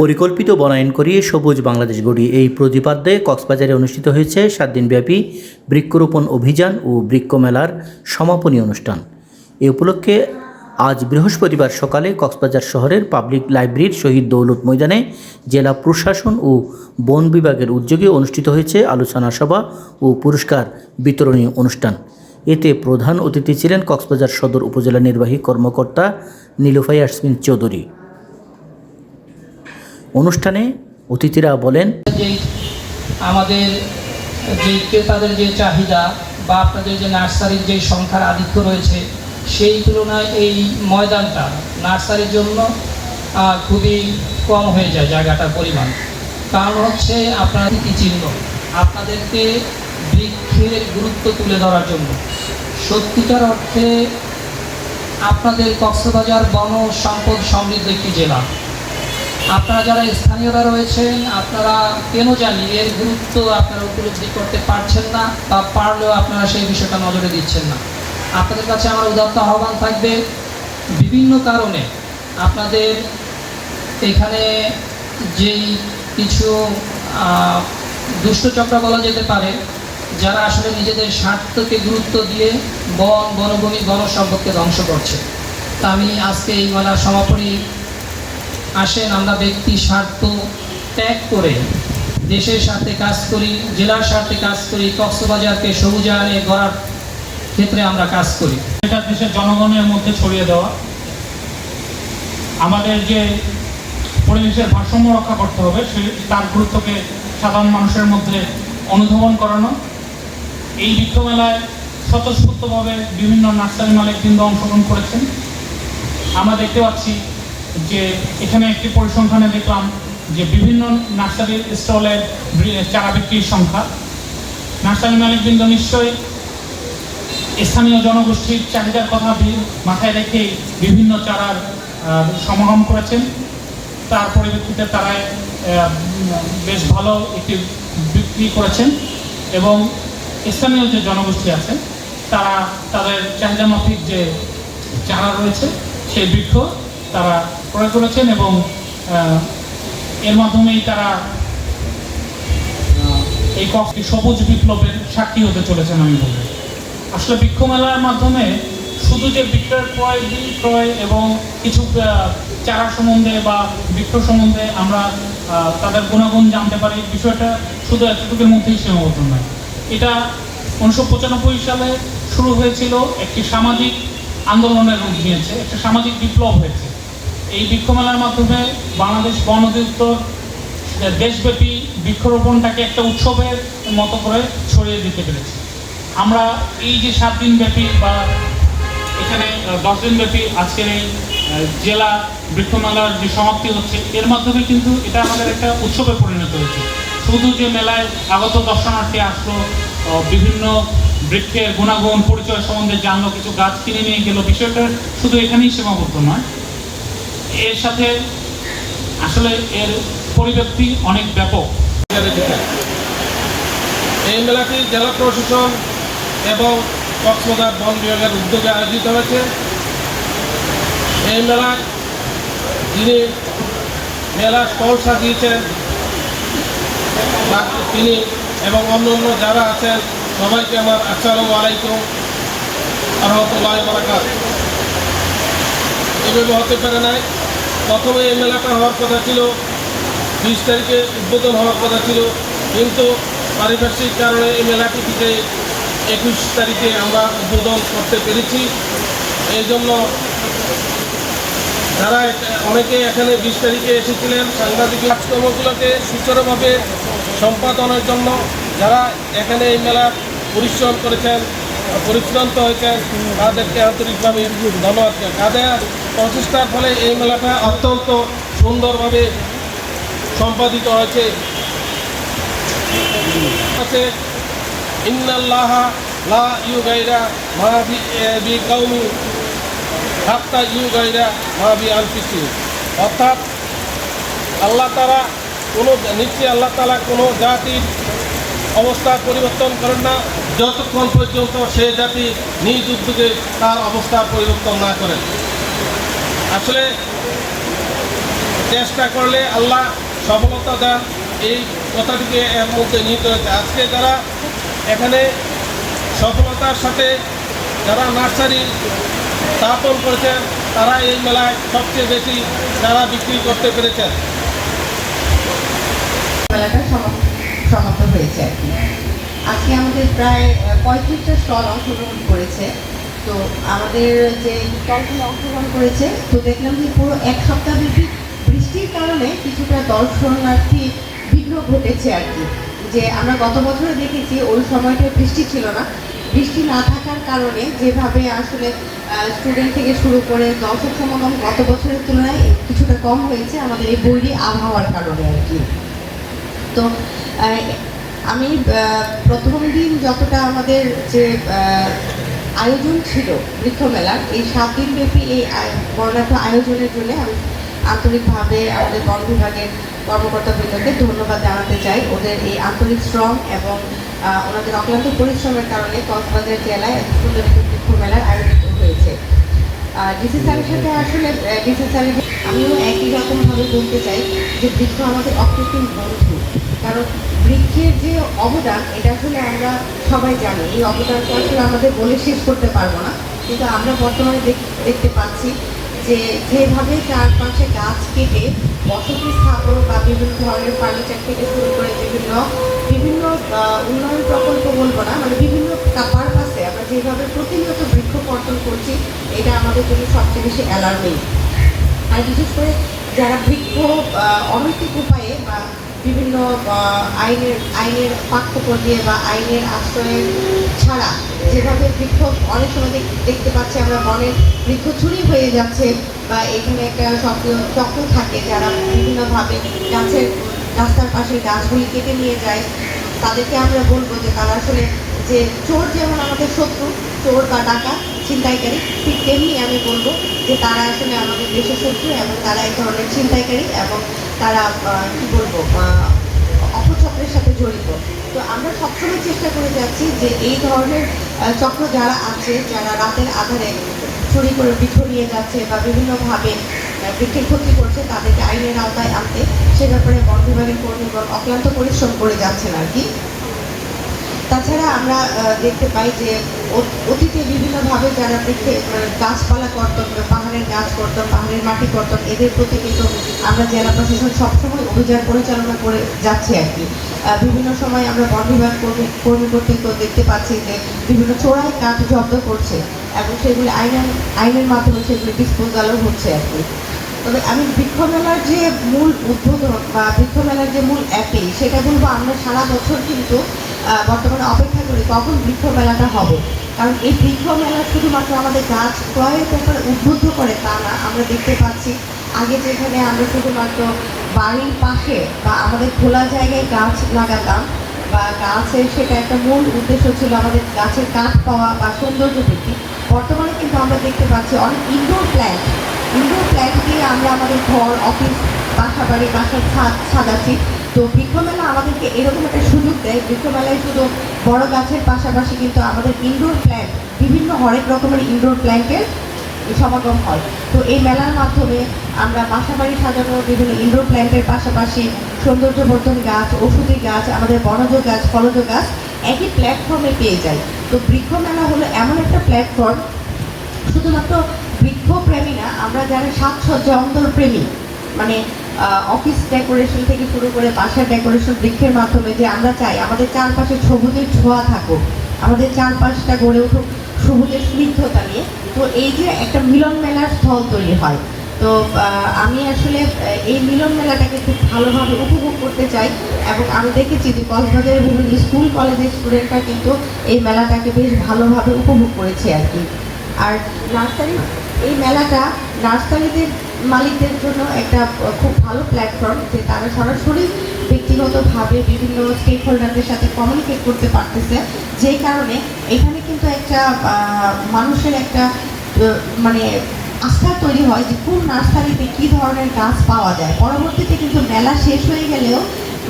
পরিকল্পিত বনায়ন করিয়ে সবুজ বাংলাদেশ গড়ি এই প্রতিপাদ্যে কক্সবাজারে অনুষ্ঠিত হয়েছে সাত দিনব্যাপী বৃক্ষরোপণ অভিযান ও বৃক্ষ মেলার সমাপনী অনুষ্ঠান। এ উপলক্ষে আজ বৃহস্পতিবার সকালে কক্সবাজার শহরের পাবলিক লাইব্রেরির শহীদ দৌলত ময়দানে জেলা প্রশাসন ও বন বিভাগের উদ্যোগে অনুষ্ঠিত হয়েছে আলোচনা সভা ও পুরস্কার বিতরণী অনুষ্ঠান। এতে প্রধান অতিথি ছিলেন কক্সবাজার সদর উপজেলা নির্বাহী কর্মকর্তা নীলুফাই আসমিন চৌধুরী। অনুষ্ঠানে অতিথিরা বলেন আমাদের যে ক্রেতাদের যে চাহিদা বা আপনাদের যে নার্সারির যে সংখ্যার আধিক্য রয়েছে, সেই তুলনায় এই ময়দানটা নার্সারির জন্য খুবই কম হয়ে যায় জায়গাটার পরিমাণ। কারণ হচ্ছে আপনারা চিহ্ন? আপনাদেরকে বৃক্ষের গুরুত্ব তুলে ধরার জন্য। সত্যিকার অর্থে আপনাদের কক্সবাজার বন সম্পদ সমৃদ্ধ একটি জেলা। আপনারা যারা স্থানীয়রা রয়েছেন, আপনারা কেন জানি এর গুরুত্ব আপনারা উপলব্ধি করতে পারছেন না বা পারলেও আপনারা সেই বিষয়টা নজরে দিচ্ছেন না। আপনাদের কাছে আমার উদাত্ত আহ্বান থাকবে, বিভিন্ন কারণে আপনাদের এখানে যেই কিছু দুষ্টচক্র বলা যেতে পারে, যারা আসলে নিজেদের স্বার্থকে গুরুত্ব দিয়ে বন, বনভূমি বন সম্পদকে ধ্বংস করছে। তা আমি আজকে এই মেলার সমাপনী আসেন, আমরা ব্যক্তি স্বার্থ ত্যাগ করে দেশের স্বার্থে কাজ করি, জেলার স্বার্থে কাজ করি, কক্সবাজারকে সবুজায়নে গড়ার ক্ষেত্রে আমরা কাজ করি। এটা দেশের জনগণের মধ্যে ছড়িয়ে দেওয়া। আমাদের যে পরিবেশের ভারসাম্য রক্ষা করতে হবে, সে তার গুরুত্বকে সাধারণ মানুষের মধ্যে অনুধাবন করানো। এই বৃক্ষ মেলায় স্বতঃস্ফূর্তভাবে বিভিন্ন নার্সারি মালিক মালিকবৃন্দ অংশগ্রহণ করেছেন। আমরা দেখতে পাচ্ছি যে এখানে একটি পরিসংখ্যানে দেখলাম যে বিভিন্ন নার্সারির স্টলের চারা বিক্রির সংখ্যা। নার্সারি মালিকবৃন্দ নিশ্চয়ই স্থানীয় জনগোষ্ঠীর চাহিদার কথা মাথায় রেখে বিভিন্ন চারার সমাগম করেছেন। তার পরিপ্রেক্ষিতে তারা বেশ ভালো একটি বিক্রি করেছেন এবং স্থানীয় যে জনগোষ্ঠী আছে, তারা তাদের চাহিদা মাফিক যে চারা রয়েছে, সেই বৃক্ষ তারা ক্রয় করেছেন এবং এর মাধ্যমেই তারা এই কক্সটি সবুজ বিপ্লবের সাক্ষী হতে চলেছেন আমি বলব। আসলে বৃক্ষ মেলার মাধ্যমে শুধু যে বৃক্ষের ক্রয় বিক্রয় এবং কিছু চারা সম্বন্ধে বা বৃক্ষ সম্বন্ধে আমরা তাদের গুণাগুণ জানতে পারি বিষয়টা শুধু এতটুকুর মধ্যেই সীমাবদ্ধ নয়। এটা উনিশশো পঁচানব্বই সালে শুরু হয়েছিল, একটি সামাজিক আন্দোলনের রূপ নিয়েছে, একটা সামাজিক বিপ্লব হয়েছে। এই বৃক্ষ মেলার মাধ্যমে বাংলাদেশ বন অধিদপ্তর দেশব্যাপী বৃক্ষরোপণটাকে একটা উৎসবের মতো করে ছড়িয়ে দিতে পেরেছে। আমরা এই যে সাত দিন ব্যাপী বা এখানে দশ দিন ব্যাপী আজকের এই জেলা বৃক্ষমেলার যে সমাপ্তি হচ্ছে, এর মাধ্যমে কিন্তু এটা আমাদের একটা উৎসবে পরিণত হয়েছে। শুধু যে মেলায় আগত দর্শনার্থী আসলো বিভিন্ন বৃক্ষের গুণাগুণ, পরিচয় সম্বন্ধে জানলো, কিছু গাছ কিনে নিয়ে গেল, বিষয়টা শুধু এখানেই সীমাবদ্ধ নয়। এর সাথে আসলে এর পরিব্যক্তি অনেক ব্যাপক। এই মেলাটি জেলা প্রশাসন এবং কক্সবাজার বন বিভাগের উদ্যোগে আয়োজিত হয়েছে। এই মেলা যিনি মেলা স্টল সাজিয়েছেন তিনি এবং অন্য অন্য যারা আছেন, সবাইকে আমার আসসালামু আলাইকুম, রহমতুল্লাহ বারাকাত এভাবে হতে পারে নাই। প্রথমে এই মেলাটা হওয়ার কথা ছিল, বিশ তারিখে উদ্বোধন হওয়ার কথা ছিল। কিন্তু পারিপার্শ্বিক কারণে এই মেলাটি থেকে একুশ তারিখে আমরা উদ্বোধন করতে পেরেছি। এই জন্য যারা অনেকে এখানে বিশ তারিখে এসেছিলেন, সাংবাদিক কাজকর্মগুলোকে সুচারুভাবে সম্পাদনের জন্য, যারা এখানে এই মেলা পরিশ্রম করেছেন পরিশ্রান্ত হয়েছে তাদেরকে আন্তরিকভাবে ধন্যবাদ। কাদের প্রচেষ্টার ফলে এই মেলাটা অত্যন্ত সুন্দরভাবে সম্পাদিত হয়েছে। আছে, ইন্নাল্লাহ ইউ ইউ অর্থাৎ আল্লাহ তারা কোনো, নিশ্চয়ই আল্লাহ তালা কোনো জাতির অবস্থা পরিবর্তন করেন না। যতক্ষণ পর্যন্ত সে জাতি নিজ উদ্যোগে তার অবস্থা পরিবর্তন না করেন আসলে চেষ্টা করলে আল্লাহ সফলতা দেন, এই কথাটিকে এর মধ্যে নিহিত হয়েছে। আজকে যারা এখানে সফলতার সাথে যারা নার্সারি স্থাপন করেছেন, তারা এই মেলায় সবচেয়ে বেশি যারা বিক্রি করতে পেরেছেন। মেলাটা সমাপ্ত হয়েছে আর কি। আজকে আমাদের প্রায় পঁয়ত্রিশটা স্টল অংশগ্রহণ করেছে। তো আমাদের যে স্টলগুলো অংশগ্রহণ করেছে, তো দেখলাম যে পুরো এক সপ্তাহ ব্যাপী বৃষ্টির কারণে কিছুটা দর্শনার্থী বিঘ্ন ঘটেছে আর কি। যে আমরা গত বছরে দেখেছি, ওই সময়টা বৃষ্টি ছিল না। বৃষ্টি না থাকার কারণে যেভাবে আসলে স্টুডেন্ট থেকে শুরু করে দর্শক সমাগম গত বছরের তুলনায় কিছুটা কম হয়েছে আমাদের এই বৈরী আবহাওয়ার কারণে আর কি। তো আমি প্রথম দিন যতটা আমাদের যে আয়োজন ছিল বৃক্ষ মেলার, এই সাত দিন ব্যাপী এই বর্ণাঢ্য আয়োজনের জন্য আমি আন্তরিকভাবে আমাদের বন বিভাগের কর্মকর্তাবৃন্দকে ধন্যবাদ জানাতে চাই। ওদের এই আন্তরিক শ্রম এবং ওনাদের অক্লান্ত পরিশ্রমের কারণে কক্সবাজার জেলায় এত সুন্দর একটি বৃক্ষ মেলার আয়োজিত হয়েছে। ডিসি স্যারের সাথে আসলে ডিসি স্যারের আমিও একই রকমভাবে বলতে চাই যে বৃক্ষ আমাদের অকৃত্রিম বন্ধু। কারণ বৃক্ষের যে অবদান, এটা আসলে আমরা সবাই জানি। এই অবদানটা আসলে আমাদের বলে শেষ করতে পারব না। কিন্তু আমরা বর্তমানে দেখ- দেখতে পাচ্ছি যে যেভাবে চারপাশে গাছ কেটে বসতি স্থাপন বা বিভিন্ন ধরনের ফার্নিচার থেকে শুরু করে বিভিন্ন বিভিন্ন উন্নয়ন প্রকল্প বলব না মানে বিভিন্ন পারপাসে আমরা যেভাবে প্রতিনিয়ত বৃক্ষ কর্তন করছি, এটা আমাদের জন্য সবচেয়ে বেশি অ্যালার্মিং আর বিশেষ করে যারা বৃক্ষ অনৈতিক উপায়ে বা বিভিন্ন আইনের আইনের পাঠ্য দিয়ে বা আইনের আশ্রয়ে ছাড়া যেভাবে বৃক্ষ অনেক সময় দেখতে পাচ্ছি আমরা বনের বৃক্ষ চুরি হয়ে যাচ্ছে বা এখানে একটা সক্রিয় চক্র থাকে যারা বিভিন্নভাবে গাছের, রাস্তার পাশে গাছগুলি কেটে নিয়ে যায়। তাদেরকে আমরা বলব যে তারা আসলে যে চোর যেমন আমাদের শত্রু, চোর বা ডাকাত, ছিনতাইকারী, ঠিক তেমনি আমি বলব যে তারা আসলে আমাদের দেশের শত্রু এবং তারা এক ধরনের ছিনতাইকারী এবং তারা কি বলব অপচক্রের সাথে জড়িত। তো আমরা সবসময় চেষ্টা করে যাচ্ছি যে এই ধরনের চক্র যারা আছে, যারা রাতের আধারে চুরি করে বৃক্ষ নিয়ে যাচ্ছে বা বিভিন্নভাবে বৃক্ষের ক্ষতি করছে, তাদেরকে আইনের আওতায় আনতে সে ব্যাপারে বন বিভাগের কর্মীগণ অক্লান্ত পরিশ্রম করে যাচ্ছেন আর কি। তাছাড়া আমরা দেখতে পাই যে অতীতে বিভিন্নভাবে যারা বৃক্ষে মানে গাছপালা কর্তন বা পাহাড়ের গাছ কর্তন পাহাড়ের মাটি কর্তন এদের প্রতি কিন্তু আমরা জেলা প্রশাসন সবসময় অভিযান পরিচালনা করে যাচ্ছে আর কি। বিভিন্ন সময় আমরা বন বিভাগ কর্মী কর্মী কর্তৃক দেখতে পাচ্ছি যে বিভিন্ন চোরাই কাঠ জব্দ করছে এবং সেগুলি আইনের আইনের মাধ্যমে সেগুলি ডিসপোজালও হচ্ছে আর কি। তবে আমি বৃক্ষমেলার যে মূল উদ্বোধন বা বৃক্ষমেলার যে মূল অ্যাপেল সেটা বলব আমরা সারা বছর কিন্তু বর্তমানে অপেক্ষা করি কখন বৃক্ষমেলাটা হবে। কারণ এই বৃক্ষ মেলা শুধুমাত্র আমাদের গাছ ক্রয়ের ব্যাপারে উদ্বুদ্ধ করে তা না, আমরা দেখতে পাচ্ছি আগে যেখানে আমরা শুধুমাত্র বাড়ির পাশে বা আমাদের খোলা জায়গায় গাছ লাগাতাম বা গাছের সেটা একটা মূল উদ্দেশ্য ছিল আমাদের গাছের কাঠ পাওয়া বা সৌন্দর্য বৃদ্ধি। বর্তমানে কিন্তু আমরা দেখতে পাচ্ছি অনেক ইনডোর প্ল্যান্ট ইনডোর প্ল্যান্ট দিয়ে আমরা আমাদের ঘর অফিস বাসা বাড়ি বাসার ছাদ সাজাচ্ছি। তো বৃক্ষমেলা আমাদেরকে এরকম একটা সুযোগ দেয়। বৃক্ষমেলায় শুধু বড় গাছের পাশাপাশি কিন্তু আমাদের ইনডোর প্ল্যান্ট বিভিন্ন হরেক রকমের ইনডোর প্ল্যান্টের সমাগম হয়। তো এই মেলার মাধ্যমে আমরা বাসা বাড়ি সাজানো, বিভিন্ন ইনডোর প্ল্যান্টের পাশাপাশি সৌন্দর্যবর্ধন গাছ ওষুধি গাছ, আমাদের বনজ গাছ, ফলজ গাছ একই প্ল্যাটফর্মে পেয়ে যাই। তো বৃক্ষ মেলা হলো এমন একটা প্ল্যাটফর্ম শুধুমাত্র বৃক্ষপ্রেমী না, আমরা যারা সাজসজ্জা অন্তর প্রেমী মানে অফিস ডেকোরেশন থেকে শুরু করে বাসার ডেকোরেশন বৃক্ষের মাধ্যমে যে আমরা চাই, আমাদের চারপাশে সবুজের ছোঁয়া থাকুক, আমাদের চারপাশটা গড়ে উঠুক সবুজের স্নিগ্ধতা নিয়ে। তো এই যে একটা মিলন মেলার স্থল তৈরি হয়, তো আমি আসলে এই মিলন মেলাটাকে খুব ভালোভাবে উপভোগ করতে চাই এবং আমি দেখেছি যে কক্সবাজারের বিভিন্ন স্কুল, কলেজের স্টুডেন্টরা কিন্তু এই মেলাটাকে বেশ ভালোভাবে উপভোগ করেছে আর কি। আর নার্সারি, এই মেলাটা নার্সারিদের মালিকদের জন্য একটা খুব ভালো প্ল্যাটফর্ম যে তারা সরাসরি ব্যক্তিগতভাবে বিভিন্ন স্টেক হোল্ডারদের সাথে কমিউনিকেট করতে পারতেছে। যেই কারণে এখানে কিন্তু একটা মানুষের একটা মানে আস্থা তৈরি হয় যে কোন নার্সারিতে কী ধরনের গাছ পাওয়া যায়। পরবর্তীতে কিন্তু মেলা শেষ হয়ে গেলেও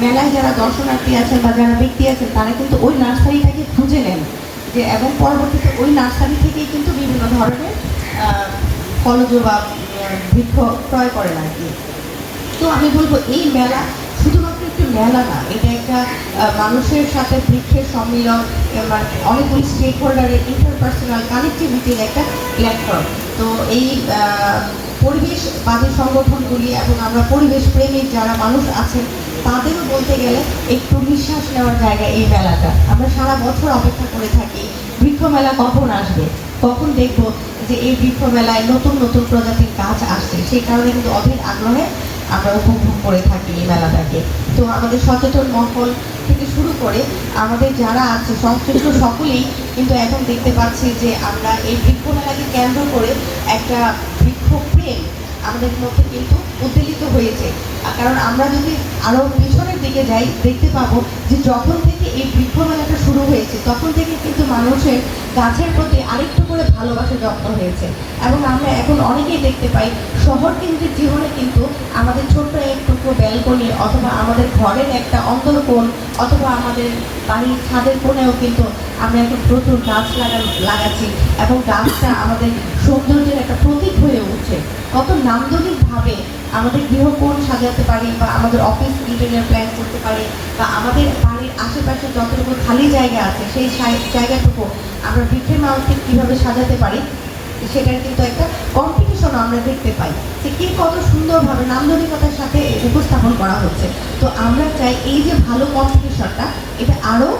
মেলায় যারা দর্শনার্থী আছেন বা যারা ব্যক্তি আছেন, তারা কিন্তু ওই নার্সারিটাকে খুঁজে নেন। যে এবং পরবর্তীতে ওই নার্সারি থেকেই কিন্তু বিভিন্ন ধরনের ফলজ বা বৃক্ষ ক্রয় করেন আর কি। তো আমি বলব এই মেলা শুধুমাত্র একটি মেলা না এটা একটা মানুষের সাথে বৃক্ষের সম্মিলন এবার অনেকগুলি স্টেক হোল্ডারের ইন্টারপার্সোনাল কানেক্টিভিটির একটা প্ল্যাটফর্ম তো এই আহ, পরিবেশবাদী সংগঠনগুলি এবং আমরা পরিবেশ প্রেমিক যারা মানুষ আছেন তাদেরও বলতে গেলে একটু নিঃশ্বাস নেওয়ার জায়গা এই মেলাটা। আমরা সারা বছর অপেক্ষা করে থাকি। বৃক্ষ মেলা কখন আসবে? কখন দেখব যে এই বৃক্ষমেলায় নতুন নতুন প্রজাতির গাছ আসছে? সেই কারণে কিন্তু অধীর আগ্রহে আমরা উপভোগ করে থাকি এই মেলাটাকে। তো আমাদের সচেতন মহল থেকে শুরু করে আমাদের যারা আছে, সংশ্লিষ্ট সকলেই কিন্তু এখন দেখতে পাচ্ছি যে আমরা এই বৃক্ষমেলাকে কেন্দ্র করে একটা বৃক্ষ প্রেম আমাদের মধ্যে কিন্তু উদ্বেলিত হয়েছে। কারণ আমরা যদি আরও পিছনের দিকে যাই, দেখতে পাবো যে যখন থেকে এই বৃক্ষ মেলাটা শুরু হয়েছে, তখন থেকে কিন্তু মানুষের গাছের প্রতি আরেকটু করে ভালোবাসা যত্ন হয়েছে। এবং আমরা এখন অনেকেই দেখতে পাই শহর কেন্দ্রিক জীবনে কিন্তু আমাদের ছোট্ট একটুকু ব্যালকনি অথবা আমাদের ঘরের একটা অন্তর্কোণ অথবা আমাদের বাড়ির ছাদের কোণেও কিন্তু আমরা এখন প্রচুর গাছ লাগানো লাগাচ্ছি। এবং গাছটা আমাদের সৌন্দর্যের একটা প্রতীক নান্দনিকভাবে আমাদের গৃহকোণ সাজাতে পারি বা আমাদের অফিস ইন্টেরিয়ার প্ল্যান করতে পারি বা আমাদের বাড়ির আশেপাশে যতটুকু খালি জায়গা আছে সেই জায়গাটুকু আমরা বৃক্ষের মাউন্টে কীভাবে সাজাতে পারি, সেটার কিন্তু একটা কম্পিটিশন আমরা দেখতে পাই যে কে কত সুন্দরভাবে নান্দনিকতার সাথে উপস্থাপন করা হচ্ছে। তো আমরা চাই এই যে ভালো কম্পিটিশনটা এটা আরও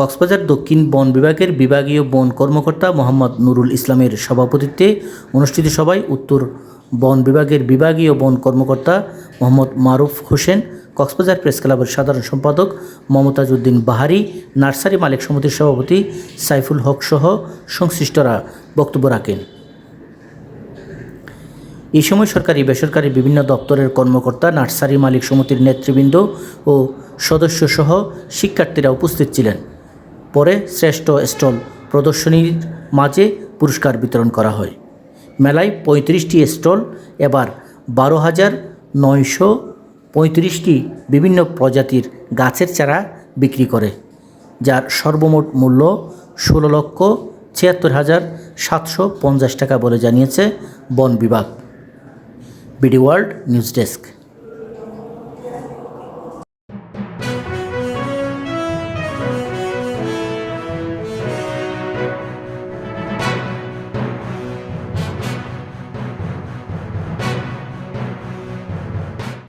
কক্সবাজার দক্ষিণ বন বিভাগের বিভাগীয় বন কর্মকর্তা মোহাম্মদ নুরুল ইসলামের সভাপতিত্বে অনুষ্ঠিত সভায় উত্তর বন বিভাগের বিভাগীয় বন কর্মকর্তা মোহাম্মদ মারুফ হোসেন, কক্সবাজার প্রেস ক্লাবের সাধারণ সম্পাদক মমতাজ উদ্দিন বাহারি, নার্সারি মালিক সমিতির সভাপতি সাইফুল হক সহ সংশ্লিষ্টরা বক্তব্য রাখেন। এই সময় সরকারি, বেসরকারি বিভিন্ন দপ্তরের কর্মকর্তা, নার্সারি মালিক সমিতির নেতৃবৃন্দ ও সদস্যসহ শিক্ষার্থীরা উপস্থিত ছিলেন। পরে শ্রেষ্ঠ স্টল প্রদর্শনীর মাঝে পুরস্কার বিতরণ করা হয়। মেলায় পঁয়ত্রিশটি স্টল, এবার বারো হাজার নয়শো পঁয়ত্রিশটি বিভিন্ন প্রজাতির গাছের চারা বিক্রি করে, যার সর্বমোট মূল্য ষোলো লক্ষ ছিয়াত্তর হাজার সাতশো পঞ্চাশ টাকা বলে জানিয়েছে বন বিভাগ। BD world news desk.